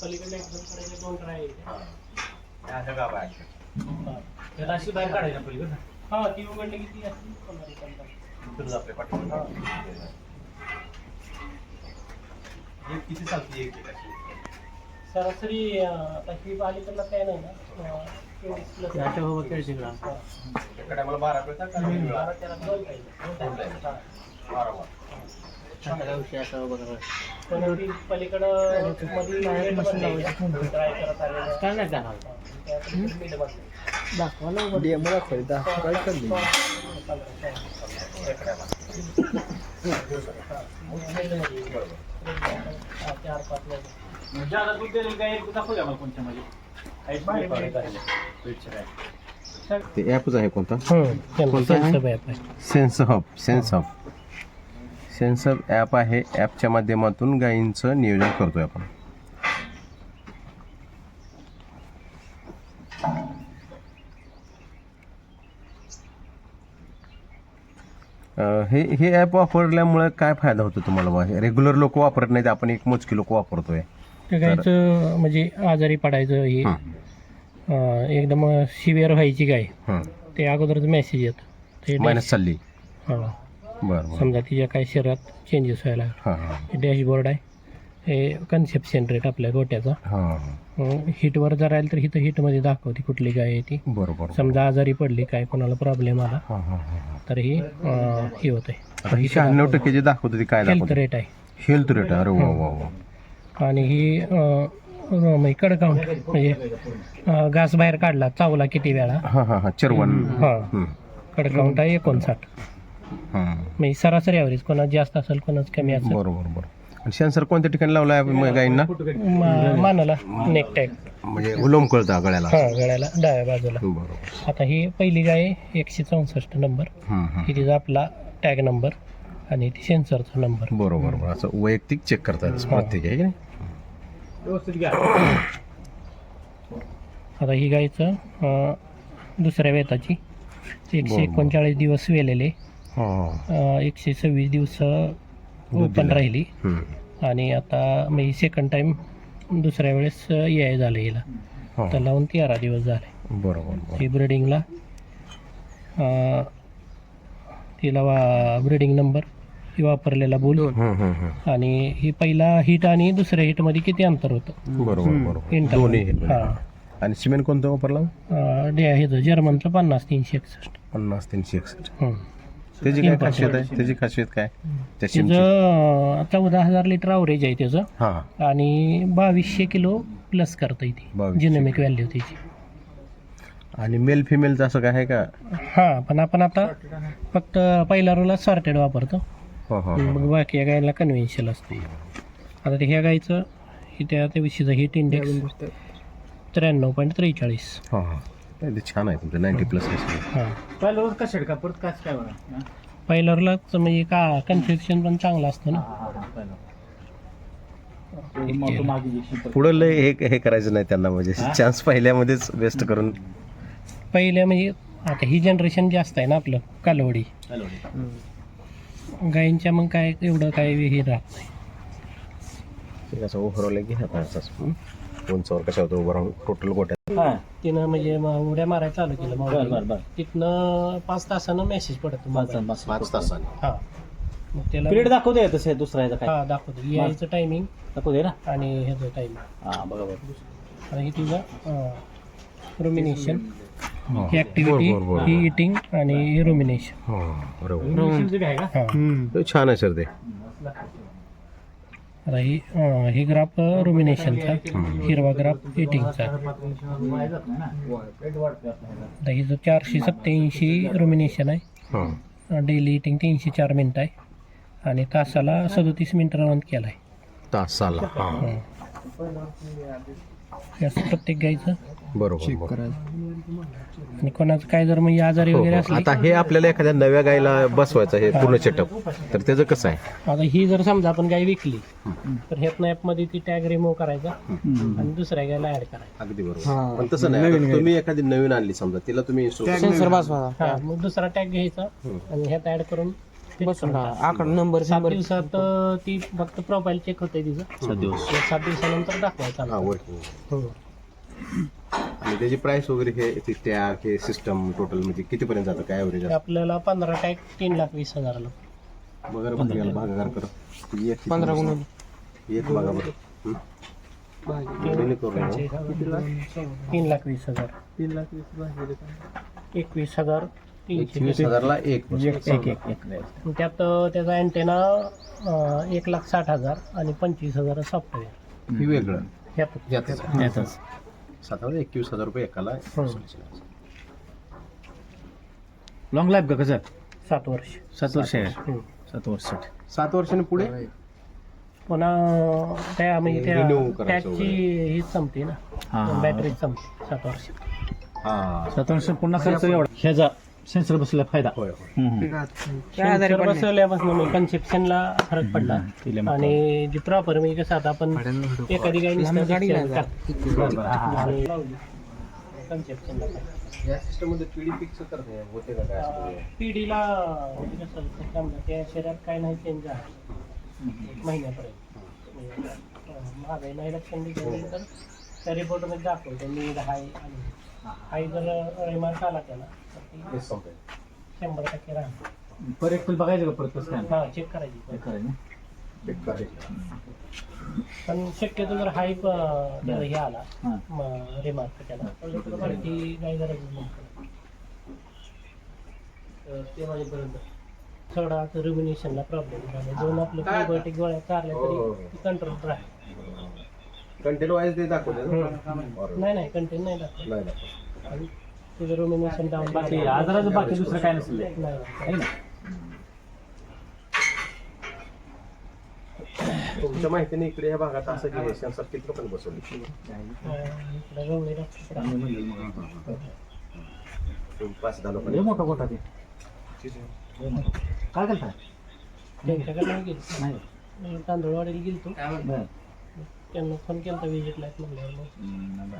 पलीकडे एकदम करायचे दोन ट्राय अशा गाभा आहेत. त्याला अशी बाहेर काढायला पलीकडे हा ती उघडली की ती असली पंधरा पंधरा इथूनच आपल्या पाठीमागे. एक किती चालते एक एक अशी? सरासरी अं, आता ही अलीकडला काय नाही ना. अं, चोवीस plus. हा. एका टायमाला बारा मिळतात का दोन वेळा? बारा त्याला दोन पाहिजे. दोन पाहिजे. हा. बारा वार. पण ती पलीकडं मध्ये net बनलेली आहे. Try करत आलेलं आहे. त्या पलीकडे net बनलेली आहे. हा, चार पाच मध्ये. ते ॲपच आहे कोणता कोणता कोणता आहे? आहे sense hub sense hub sense hub app आहे ॲपच्या माध्यमातून गायींचं नियोजन करतोय आपण हे हे ॲप वापरल्यामुळे काय फायदा होतो तुम्हाला रेग्युलर लोक वापरत नाहीत आपण एक मोजकी लोक वापरतोय. ते गायचं म्हणजे आजारी पडायचं हे एकदम सिव्हिअर व्हायची हं. ते अगोदरच मेसेज येत. ते मायनस चालली. हां. समजा तिच्या काय शरीरात चेंजेस व्हायला हां हां. हे डॅशबोर्ड आहे. हे कन्सेप्शन रेट आपल्या गोट्याचा. हां. हिटवर जर राहील तर हिथं हिटमध्ये दाखवते कुठली गाय आहे ती. बरोबर समजा आजारी पडली काय कोणाला प्रॉब्लेम आला हां हां हां तर ही अं, हे होते आता ही शहाण्णव टक्के जे दाखवते ती काय हेल्थ दाखवते? रेट आहे. हेल्थ रेट अरे वा वा वा. आणि ही अं, म्हणजे कडकाउंट म्हणजे अं, घास बाहेर काढला चावला किती वेळा? हा हा हा चरवण. हां हम्म. कडकाउंट आहे एकोणसाठ. हम्म. म्हणजे सरासरी ॲव्हरेज कोणाच जास्त असेल कोणाच कमी असेल. बरोबर बरोबर. सेन्सर कोणत्या ठिकाणी लावला आहे म- गायींना? मा- मानाला नेक टॅग म्हणजे उलोम कळता गळ्याला. हा गळ्याला डाव्या बाजूला. बरोबर. आता ही पहिली गाय आहे, एकशे चौसष्ट नंबर. हम्म, हम्म. ही तिचा आपला टॅग नंबर आणि ती सेन्सरचा नंबर. बरोबर बरोबर. असं वैयक्तिक चेक करता येतं प्रत्येक आहे की नाही? आता ही गायचं अं, दुसऱ्या वेताची. एकशे. एकोणचाळीस दिवस वेलेले. हा. अं, एकशे सव्वीस दिवस ओपन. राहिली. आणि आता मी सेकंड टाइम दुसऱ्या वेळेस ए झालं हिला. हा. तर लावून तेरा दिवस झाले. बरोबर ही ब्रिडिंगला तिला वा ब्रिडिंग नंबर ही वापरलेला बुल. आणि ही पहिला हिट आणि दुसऱ्या हिटमध्ये किती अंतर होतं? बरोबर हां. आणि सिमेंट कोणतं वापरला? जर्मनचं पन्नास तीनशे एकसष्ट. पन्नास तीनशे एकसष्ट. हं. त्याची काय खासियत आहे. त्याची खासियत काय? त्या चौदा हजार लिटर अवरेज आहे त्याचं. हा. आणि बावीसशे किलो प्लस करता येते जिनोमिक व्हॅल्यू त्याची. आणि मेल फिमेलचं असं काय आहे का? हां पण आपण आता फक्त पहिल्या रोला सॉर्टेड वापरतो. हो हो मग बाकी या गायला कन्व्हेन्शियल असते. आता ते ह्या गायचं ही त्या दिवशीचं हिट इंडेक्स त्र्याण्णव पॉईंट त्रेचाळीस. हा हा. नाही, ते छान आहे तुमचं नाईन्टी प्लस हां. पहिलं रोज कशाड का परत काच काय बघा पहिल्या रोलाच म्हणजे का कन्फ्युजन पण चांगलं असतं ना. पुढं लय हे हे करायचं नाही त्यांना म्हणजे. चान्स पहिल्यामध्येच बेस्ट करून. पहिल्या म्हणजे आता ही जनरेशन जास्त आहे ना आपलं कालवडी. गायींच्या मग काय एवढं काय हे राहत नाही. ते कसं ओव्हरऑल घे आता? असंच हं? उंचावर कशा होतं उभं राहून टोटल गोट्या हा. तिनं म्हणजे मग उड्या मारायला चालू केलं बर बर मग बर. तिथनं पाच तासानं मेसेज पडतो. बस पाच तासाने. हा. मग त्याला पिरियड दाखवू दे तसे दुसरा याचा काय? हा दाखवतो. यायचं टायमिंग दाखवू दे ना? आणि ह्याचं टायमिंग हा बघा बघा. आणि हे तुझं रुमिनेशन हो. ही ऍक्टिव्हिटी. ही इटिंग आणि ही रुमिनेशन हो बरोबर. हा छान आहे सर ते. आता ही अं, ही ग्राफ रुमिनेशनचा हिरवा ग्राफ इटिंगचा आता ही जो चारशे सत्याऐंशी रुमिनेशन आहे हां. डेली इटिंग तीनशे चार मिनटं आहे. आणि तासाला सदोतीस मिनटं रवंत केला आहे तासाला हां. हे प्रत्येक गायचं बरोबर बरोबर. आणि कोणाचं काय जर म्हणजे आजारी हो, वगैरे हो. असली आता हे आपल्याला एखाद्या नव्या गायला बसवायचं हे पूर्ण सेटअप तर त्याचं कसं आहे? आता ही जर समजा आपण गाय विकली तर ह्यातनं ॲपमध्ये ती टॅग रिमूव्ह करायचा आणि दुसऱ्या गायला ऍड करायचा. अगदी बरोबर. पण तसं नाही. आता तुम्ही एखादी नवीन आणली समजा तिला तुम्ही install- सेन्सर बसवा. हा. मग दुसरा टॅग घ्यायचा आणि ह्यात ऍड करून बसून आकडा नंबर सात दिवसात अं, ती फक्त प्रोफाईल चेक होते तिचं. सात दिवस. एक सात दिवसानंतर दाखवायचा हा वर्किंग हो. आणि त्याची प्राइस वगैरे हे ती टॅग हे सिस्टम टोटल म्हणजे कितीपर्यंत जातं? काय ॲव्हरेज ते आपल्याला पंधरा टॅग तीन लाख वीस हजाराला. बघा रे बघा, याला भागाकार कर. एक पंधरा गुणून एक बघा बरं. हं? दोन्ही. तीन लाख वीस हजार. तीन लाख वीस एकवीस हजार. एकवीस हजारला एक एक एक एक त्यात त्याचा अँटेना एक लाख साठ हजार आणि पंचवीस हजार सॉफ्टवेअर ही वेगळं. ह्यात. यातच येतच साधारण एकवीस हजार रुपये एकाला. हो. लॉंग लाईफ का कसं? सात वर्ष. सात वर्ष आहे. सात वर्ष. सात वर्षांनी पुढे? पुन्हा त्या म्हणजे त्या टॅगची हीच संपते ना. हा बॅटरी संपते. सात वर्ष. हा. सात वर्ष पुन्हा खर्च एवढा. ह्याचा सेन्सर बसला फ़ायदा होय होय हम्म. सेन्सर बसवल्यापासून कन्सेप्शनला फरक पडला. तिला मग आणि जी प्रॉपर म्हणजे कसं आता आपण एखादी गाडी कन्सेप्शनला या सिस्टम मध्ये पिढी फिक्स करते होते का काय असं? पिढीला म्हणजे कसं समजा त्या शरीरात काय नाही चेंज झालं. एक महिन्यापर्यंत. अं, महागाई नाही लक्षण त्या रिपोर्टमध्ये दाखवतो. मी आणि हाय जर रिमार्क आला त्याला. तर ती हे संपेल. शंभर टक्के राहणार. परत एक फुल बघायचं का परत कसं काय? हा चेक करायची. चेक करायचं. पण शक्यतो जर हाय हे आला हां. रिमार्क त्याला. तर काही गरज नाही. तर ते माझ्यापर्यंत. थोडा रुमिनेशनला प्रॉब्लेम झाला. दोन आपलं प्रोबायोटिक गोळ्या चालल्या तरी कंट्रोल राहील. कंटेंट वाईज ते ना? बरोबर. नाही नाही कंटेन नाही दाखवत नाही दाखवत. आणि तुझं रुमिनेशन डाऊन बाकी आजाराचं बाकी दुसरं काय नसेल नाही ना? तुमच्या माहितीने इकडे या भागात असं की हे किती पण बसवले. अं, इकडं गवळी डॉक्टर पाच दहा लय लोकांनी मोठा गोठा ते. काय करता त्यांच्याकडे नाही. गेलो नाही तांदूळवाडीला गेलतो. बरं. त्यांना फोन केला होता व्हिजिटला म्हणल्यावर मग